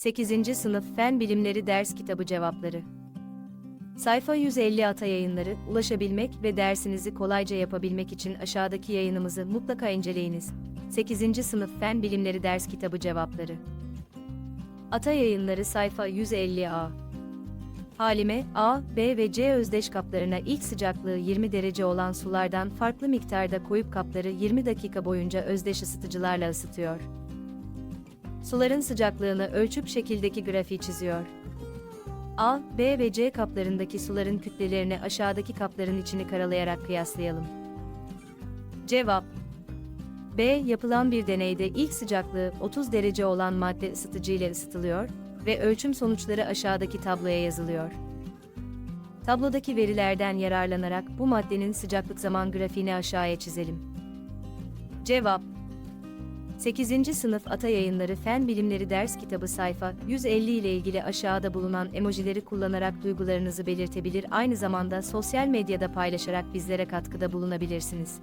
8. Sınıf Fen Bilimleri Ders Kitabı Cevapları Sayfa 150 Ata Yayınları, ulaşabilmek ve dersinizi kolayca yapabilmek için aşağıdaki yayınımızı mutlaka inceleyiniz. 8. Sınıf Fen Bilimleri Ders Kitabı Cevapları Ata Yayınları sayfa 150A Halime, A, B ve C özdeş kaplarına ilk sıcaklığı 20 derece olan sulardan farklı miktarda koyup kapları 20 dakika boyunca özdeş ısıtıcılarla ısıtıyor. Suların sıcaklığını ölçüp şekildeki grafiği çiziyor. A, B ve C kaplarındaki suların kütlelerini aşağıdaki kapların içini karalayarak kıyaslayalım. Cevap B. Yapılan bir deneyde ilk sıcaklığı 30 derece olan madde ısıtıcı ile ısıtılıyor ve ölçüm sonuçları aşağıdaki tabloya yazılıyor. Tablodaki verilerden yararlanarak bu maddenin sıcaklık zaman grafiğini aşağıya çizelim. Cevap 8. Sınıf Ata Yayınları Fen Bilimleri Ders Kitabı sayfa 150 ile ilgili aşağıda bulunan emojileri kullanarak duygularınızı belirtebilir aynı zamanda sosyal medyada paylaşarak bizlere katkıda bulunabilirsiniz.